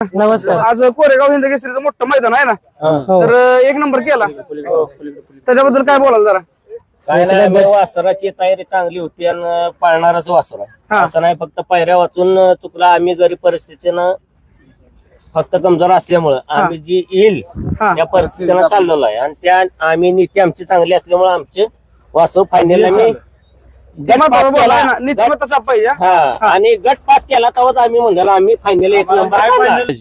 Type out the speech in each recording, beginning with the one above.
नमस्कार. आज कोरेगाव हिंद केसरीचं मोठं मैदान आहे ना? हो. तर एक नंबर केला. त्याच्याबद्दल काय बोलाल जरा? काय नाही वासराची तयारी चांगली होती आणि पाळणारच वासर. आहे हा. असं नाही फक्त पायऱ्या वाचून चुकला आम्ही गरीब परिस्थितीनं फक्त कमजोर असल्यामुळं आम्ही जी येईल हा. त्या परिस्थितीनं चाललेलो आहे. आणि त्या आम्ही नीती आमची चांगली असल्यामुळे आमचे वासर फायनल आम्ही गट पास केला. नीतिमत्ता पाहिजे हा. हा. आणि गट पास केला तेव्हाच आम्ही म्हणलो आम्ही फायनल एक नंबर काढला.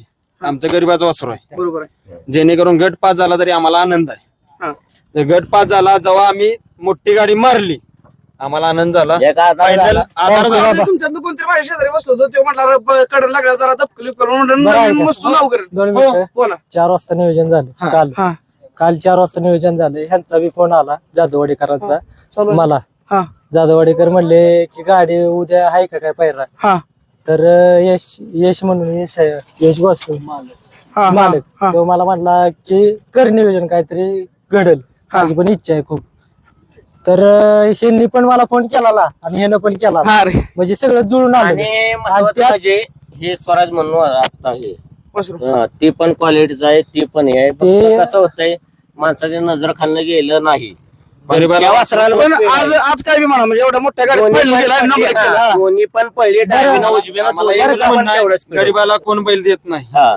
आमचं गरीबाचा वासरू आहे. बरोबर आहे. जेणेकरून गट पास झाला तरी आम्हाला आनंद आहे. हा. तर गट पास झाला जेव्हा आम्ही मोठी गाडी मारली आम्हाला आनंद झाला. एक आधार फायनल झाला. आधार झाला. आता तुमच्यातलं कोणतरी माझ्या शेजारी बसलो होतो तो म्हटला कडन लागला जरा दपकली करून बरं आहे म्हणलं का? मस्त नाव करेल. दोन हो, मिनिटं. बोला. चार वाजता नियोजन झालं. काल. हा. काल चार वाजता नियोजन झालं. ह्यांचा बी फोन आला जाधववाडीकरांचा. मला. हा. जाधववाडीकर म्हणले की गाडी उद्या आहे का काय पायरा हा. तर अं, यश यश म्हणून यश आहे, यश गोष्ट हा, हा, मालक. हा. तो मला म्हटला की कर नियोजन काहीतरी घडल. माझी पण इच्छा आहे खूप. तर अं, ह्यांनी पण मला फोन केला आणि ह्यानं पण केला हा रे. म्हणजे सगळं जुळून आलं. आणि महत्वाचं म्हणजे हे स्वराज म्हणून आता हे. वासरू. हा, ते पण क्वालिटीचं आहे ते पण हे आहे. फक्त ते- कसं होतंय माणसाच्या नजर खाल्लं गेलं नाही. त्या पण आज आज काय बी म्हणा म्हणजे एवढ्या मोठ्या गाडीत पहिलं पण गेला नंबर एक पळली, केला. हा. दोन्ही पण पडली डावीनं उजवीनं आम्हाला दोन्ही एकच पण म्हणणं आहे, तेवढंच पडलं. गरीबाला कोण बैल देत नाही. हा.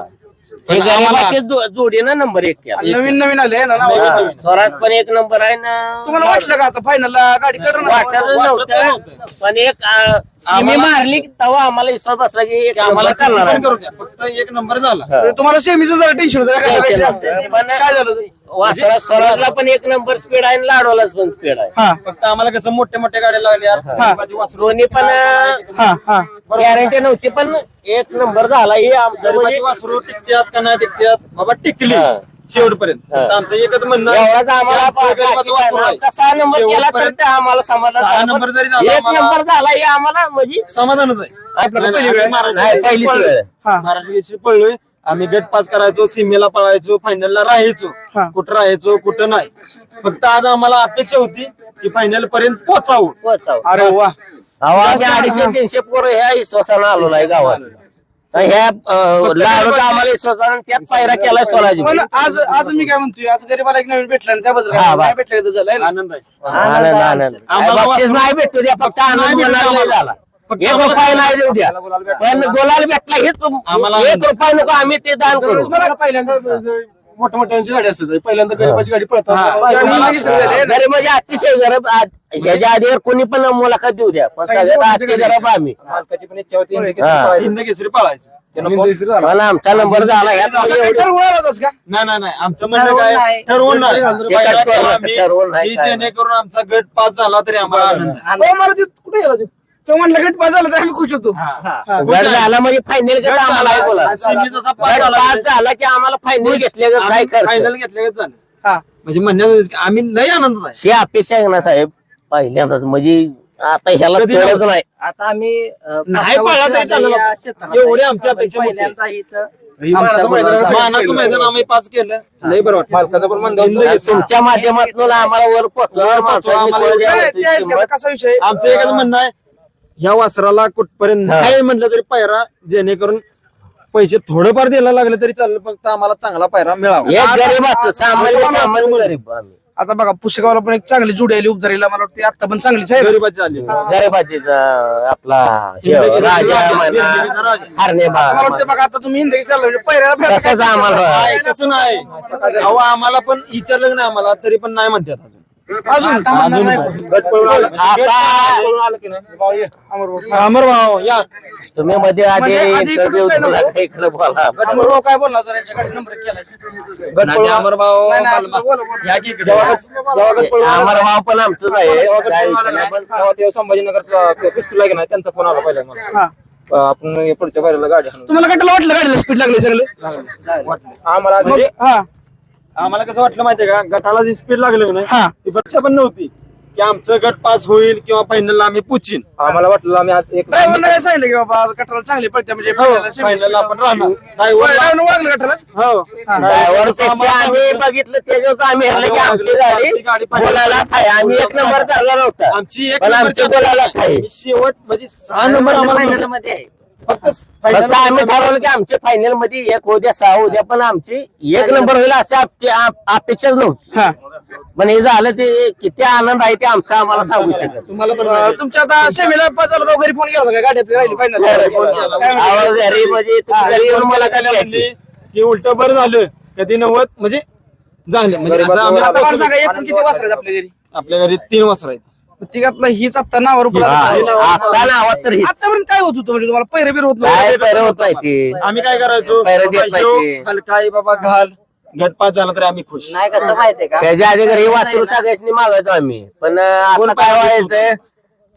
हे पण आम्हाला- गरीबाचेच दो- जोडीनं नंबर एक केला. नवीन नवीन आले ना नाव हा, स्वराज पण एक नंबर आहे ना. तुम्हाला वाटलं का आता फायनलला गाडी नव्हतं. पण एक आ, सिमी मारली तेव्हा आम्हाला विश्वास बसला की एक ते आम्हाला नंबर करणार किती आहे. पण करू द्या. फक्त एक नंबर झाला. तुम्हाला सेमीचं जरा टेन्शन होतं का. पण काय झालं? वासरा स्वराजला पण एक नंबर स्पीड आहे आणि लाडवालाच पण स्पीड आहे हा फक्त आम्हाला कसं मोठ्या मोठ्या गाड्या लागल्या वासरू दोन्ही पण हा हा गॅरंटी नव्हती पण एक नंबर झाला हे आमचं म्हणजे वासरू टिकत्यात का नाही टिकत्यात बाबा टिकली हा. शेवटपर्यंत हा. आमचं एकच म्हणणं आहे एवढाच की आम्हाला आमचं गरीबाचं वासरू आहे. आमचा सहा नंबर केला तर शेवटपर्यंत ते आम्हाला समाधान सहा झालं. पण जरी झाला एक आम्हाला- नंबर झाला हे आम्हाला म्हणजे समाधानच आहे आपल्याला पहिली वेळ आहे. नाही, पहिलीच वेळ आहे. हा मराठी केसरी पळलोय आम्ही गट पास करायचो सीमेला पळायचो फायनलला राहायचो. हा. कुठं राहायचो कुठं नाही. फक्त आज आम्हाला अपेक्षा होती की फायनल पर्यंत पोहोचावं. पोहोचावं. अरे वा. अहो, आम्ही अडीचशे तीनशे पोरं ह्या विश्वासानं आलो आहे गावात. ह्या अं, लाडूचा आम्हाला विश्वासानं त्यात पायरा केलाय स्वराजी पण आज आज मी काय म्हणतोय आज गरीबाला एक नवीन भेटला आणि त्याबद्दल हा, काय बस. नाही भेटलं तर झालंय ना. आनंद आहे. आनंद आनंद. आम्हाला बक्षीस नाही भेटतो फक्त नाही आनंद भेटतो. झाला. एक रुपया नाही देऊ द्या. पण गुलाल भेटला हेच आम्हाला एक. रुपया नको आम्ही ते दान करू. मला पहिल्यांदा मोठ्या मोठ्यांची गाडी असते पहिल्यांदा गरीबाची गाडी. पळतात. गरीब म्हणजे अतिशय गरीब ह्याच्या आधीवर कोणी पण मुलाखत देऊ द्या. पण सगळ्यात गरीब आम्ही. मालकाची पण इच्छा होती हिंद हा. केसरी हिंद केसरी पळायचं आमचा नंबर झाला. नाही नाही आमचं म्हणणं काय? ठरवून नाही. जेणेकरून आमचा गट पास झाला तरी आम्हाला आनंद कुठे तू म्हणलं गट पास झाला तर आम्ही खुश होतो. गट झाला. म्हणजे फायनल गट आम्हाला झाला, बोला. आणि सेमी जसा पास गट झाला पास झाला की आम्हाला फायनल घेतले काय फायनल झालं. हा. म्हणजे म्हणण्याचं आम्ही लय आनंद आहे. ही अपेक्षा आहे ना साहेब? पहिल्यांदाच. म्हणजे आता ह्याला कधी. नाही. आता आम्ही अं, नाही पाचव्या पळला तरी वर्षी चालेल या आता. क्षेत्रात एवढी आहे. आमची अपेक्षा. पहिल्यांदा इथं मानाचं मैदान. मानाचं आम्ही पाच केलं. लय बरं वाटलं. हिंद केसरी. तुमच्या माध्यमातून आम्हाला वर माणसाची आम्हाला का? कसा विषय? आमचं एकच म्हणणं आहे ह्या वासराला कुठपर्यंत. नाही म्हणलं तरी पायरा जेणेकरून पैसे थोडेफार द्यायला लागले तरी चालेल फक्त आम्हाला चांगला पायरा मिळावा. आता- बघा पुस्तकाला पण एक चांगली जुडी आली मला वाटतं आता पण चांगलीच आहे ना? गरीबाची आली. आपला मला वाटतं बघा आता तुम्ही हिंदी म्हणजे आम्हाला. पण विचारलं नाही आम्हाला तरी पण नाही म्हणतात अजून? अजून. आता-? अमर भाऊ. या. तुम्ही मध्ये आधी म्हणजे आधी इंटरव्ह्यू कुठं दिला काय का इकडे बोला? काय बोलणार? जरा नंबर अमर भाऊ नाही, नाही, असं बोला, बोला. या की इकडे. आम्हाला भाव पण आमचंच आहे. काय विषय नाही, ना, पण तेव्हा ते संभाजीनगरचा पिस्तूल आहे की नाही त्यांचा फोन आला पहिला मला. हा. अं, आपण हे पुढच्या बाहेरला गाडी. तुम्हाला गटाला वाटलं गाडीला स्पीड लागली सगळं? आम्हाला म्हणजे हा. आम्हाला कसं वाटलं माहितीये का? गटाला जी स्पीड लागली हा. ती परीक्षा पण नव्हती. की आमचं गट पास होईल किंवा फायनलला आम्ही पुचिन. आम्हाला वाटलं आम्ही आज एक ड्रायव्हरला काय सांगितलं की बाबा आज गटाला चांगली पडते म्हणजे फायनलला आपण राहणार. ड्रायव्हर गटाला? हो. ड्रायव्हरपेक्षा आम्ही बघितलं त्याच्यावर आम्ही हरलं की आमची गाडी बोलायला आम्ही एक नंबर धरला नव्हता. आमची एक पण नंबरची आमची बोलायला शेवट म्हणजे सहा नंबर आम्हाला फायनलमध्ये. आहे फक्त फक्त आम्ही ठरवलं की आमच्या फायनलमध्ये एक उद्या सहा उद्या पण आमची एक नंबर होईल अशी आपली आप- अपेक्षाच नव्हती. हा. पण हे झालं ते किती आनंद आहे ते आमचा आम्हाला सांगू शकत तुम्हाला पण अं, तुमच्या आता सेमीला घरी फोन केला होता का? गाडी आपली राहिली फायनल आवाज घरी म्हणजे तुम्ही घरी येऊन मला काय म्हणली की उलट बरं झालं कधी नव्वद म्हणजे झालं. म्हणजे असं आम्ही आता मला आता सांगा एकूण किती वाजता आपल्या घरी? आपल्या घरी तीन वाजता आहेत. तिघातला हीच आता नावावर उभं हा, राहतं. आता नावात तर हीच. आतापर्यंत काय होत होतं? म्हणजे तुम्हाला पैरे बिर होत काय? पैर होत नाही ते. आम्ही काय करायचो? पैरं बाबा, देत नाही ह्यो ते. हलका आहे बाबा घाल. गटपास झाला तरी आम्ही खुश. नाही कसं माहितीये का? त्याच्या आधी घरी वासरू सगळ्यांनी मागायचो आम्ही. पण आता कोण काय पाहिजे व्हायचं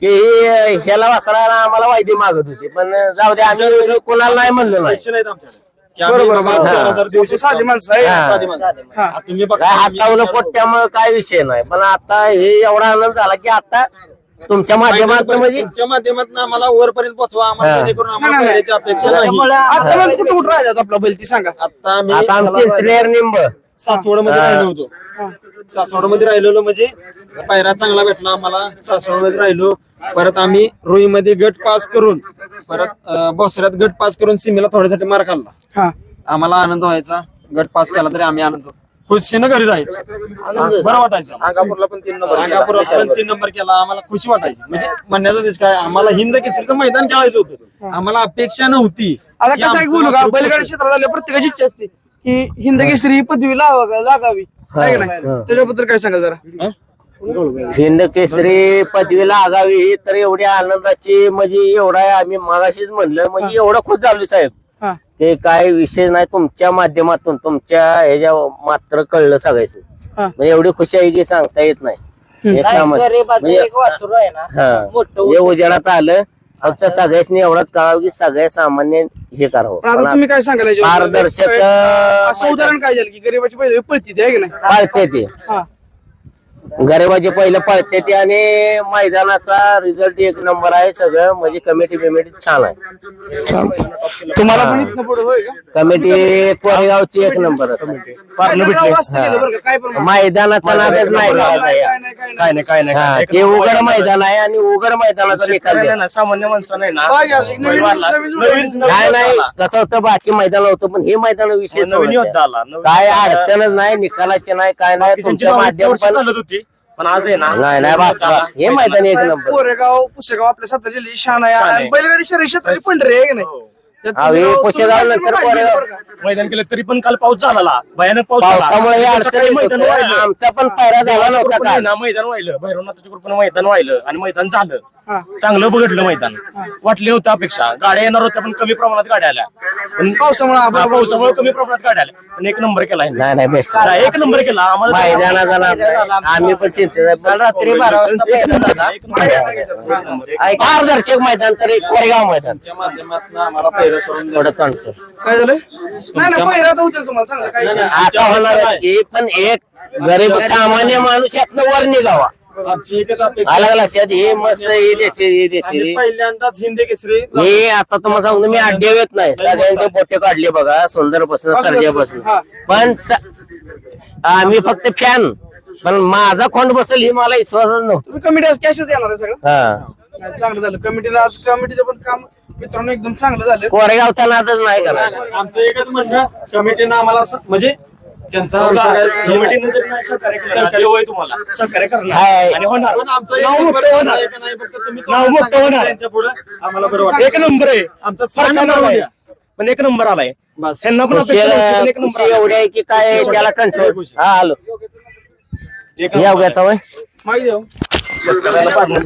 की हे- ह्याला वासराला आम्हाला वायदी मागत होते. पण जाऊ दे आम्ही कोणाला नाही म्हणलो नाही. पैसे नाहीत आमच्याकडे. की आम्ही बरोबर, बाबा बरोबर. चार हजार देऊ आपण शकतो. साधी माणसं आहे. हा. साधी माणसं. हा. आता तुम्ही बघा काय आम्ही हातावलं विचार- पोट्यामुळे काय विषय नाही पण आता हे एवढा आनंद झाला की आता तुमच्या माध्यमातून म्हणजे तुमच्या माध्यमातून आम्हाला वरपर्यंत पोहोचवा आम्हाला हा. जेणेकरून आम्हाला नाही, नाही. पायऱ्याची अपेक्षा नाही आता पण कुठं कुठं राहिला होता आपला बैल ती सांगा आता आम्ही आता आमचे निंब सासवडमध्ये राहिलो होतो सासवडमध्ये राहिलेलो म्हणजे पायरा चांगला भेटला आम्हाला सासवडमध्ये राहिलो परत आम्ही रोई मध्ये गट पास करून परत बोसऱ्यात गट पास करून सीमेला थोड्यासाठी मार खाल्ला. हा. आम्हाला आनंद व्हायचा. गट पास केला तरी आम्ही आनंद. खुशीनं घरी जायचो. बरं वाटायचं अंगापूरला पण तीन नंबर अंगापूरला पण तीन नंबर केला. आम्हाला खुशी वाटायची. म्हणजे म्हणण्याचा देश काय? आम्हाला हिंद केसरीचं मैदान खेळायचं होतं. आम्हाला अपेक्षा नव्हती आता की कसं आहे आमचं बोलू का? वासरू बैलगाडी क्षेत्रात आल्या प्रत्येकाची इच्छा असते की हिंद केसरी पदवी लावा लागावी आहे का नाही? हा. त्याच्याबद्दल काय सांगाल जरा? हं? हिंद केसरी पदवीला आगावी तर एवढ्या आनंदाची म्हणजे एवढा आम्ही मागाशीच म्हणलं म्हणजे एवढं खुश झालो साहेब. हा. ते काय विषय नाही तुमच्या माध्यमातून तुमच्या ह्याच्या मात्र कळलं सगळ्याच. हा. म्हणजे एवढी खुशी आहे की सांगता येत नाही. एक सामान- म्हणजे- एक वासरू आहे ना हा. मोठं हे उजेडात आलं फक्त सगळ्यांनी एवढंच कळावं की सगळ्या सामान्य हे करावं. पण आता पण तुम्ही काय याच्याबद्दल? पारदर्शक असं उदाहरण काय झालं की गरीबाची पहिले पळती आहे की नाही? पाळते ते. हा. गरिबाचे पहिलं पळते ते आणि मैदानाचा रिझल्ट एक नंबर आहे सगळं म्हणजे कमिटी बिमिटी छान आहे तुम्हाला पण इथनं पुढे होय का कमिटी कोरेगावची एक नंबर मैदानावर वाजता गेलं बरं का काय पण म्हणा. मैदानाचा नादच नाही काय या. नाही काय नाही काय नाही काय हा, नाही ते उघड मैदान आहे आणि उघड मैदानाचा निकाल शेतकऱ्याला द्या. ना सामान्य माणसं नाही ना नवीन-. नवीन नवीन नाही. कसं होतं बाकी मैदान होतं पण हे मैदान विशेष नवीन होतं. योद्धा आला. नवीन काय योद्धा आला. अडचणच नाही निकालाचे नाही काय नाही तुमच्या भावना माध्यम वर्ष पण चालत होती पण आज आहे ना नाही नाही बस बस हे मैदान एक साहेब, नंबर कोरेगाव पुसेगाव आपल्या सातारा जिल्ह्याची शान आहे शान आहे. आणि बैलगाडी शहरी क्षेत्राची पंढरी आहे की नाही हो. हा, हे तुम्ही पुसेगाव मैदान नंतर पाहिलं कोरेगाव. बरं का? मैदान केलं तरी पण काल पाऊस झाला भयानक पाऊस झाला. सकाळी येत मैदान होतं. वाहिलं. आमचा पण पायरा झाला नव्हता काल मैदान व्हायलं भैरवनाथाच्या कृपेने मैदान व्हायलं आणि मैदान झालं. चांगलं बघितलं मैदान. वाटले होतं अपेक्षा. गाड्या येणार होत्या पण कमी प्रमाणात गाड्या आल्या. पण पावसामुळे. पावसामुळे कमी प्रमाणात गाड्या आल्या. पण एक नंबर केला ह्यांनी. नाही नाही बेस्ट. हा, एक नंबर केला. आम्हाला मैदानाचा आम्ही पण चिंचेचा काल रात्री बारा वाजता पहिला झाला. एक नंबर, एक नंबर, एक ऐका पारदर्शक मैदान तर एक कोरेगाव मैदान. तुमच्या माध्यमातून आम्हाला पैर करून द्या. थोडं तणतं. काय झालं? नाही पहिला तुम्हाला चांगलं काय नाही, नाही. आता होणार की पण एक गरीब सामान्य माणूस यातनं वर निघावा. आमची एकच अपेक्षा अलग लक्षात हे मस्त हे देते हे देते आम्ही पहिल्यांदाच हिंदी केसरी मी आता तुम्हाला सांगतो मी अड्डे येत नाही. सगळ्यांचे पोटे काढले बघा सुंदर बसून सर्जा बसून हा. पण स- आम्ही फक्त फॅन पण माझा खोंड बसेल ही मला विश्वासच नव्हता. तुम्ही कमिटी आज कॅशच येणार आहे सगळं? हा. नाही, चांगलं झालं. कमिटीला आज कमिटीचं पण काम मित्रांनो एकदम चांगलं झालं. कोरेगावचा नादच नाही करायला. आमचं एकच म्हणणं कमिटीनं आम्हाला स- म्हणजे त्यांचा आमचा काय नाही. कमिटीनं जर नाही सहकार्य केलं ना, देव आहे तुम्हाला. सहकार्य करणार हाय. आणि होणार. पण आमचं नाव एकच मोठं बरं होणार. आहे का नाही, फक्त तुम्ही नाव थोडं मोठं सांगा होणार. त्यांच्या पुढं. आम्हाला बरं वाटतं. एक नंबर आहे. आमचा सन्मान आलाय. द्या. पण एक नंबर आलाय. बस. त्यांना पण अपेक्षा नव्हती, पण एक नंबर एवढी आहे की काय त्याला कंट्रोल हा आलो. एक नंबर वय माहिती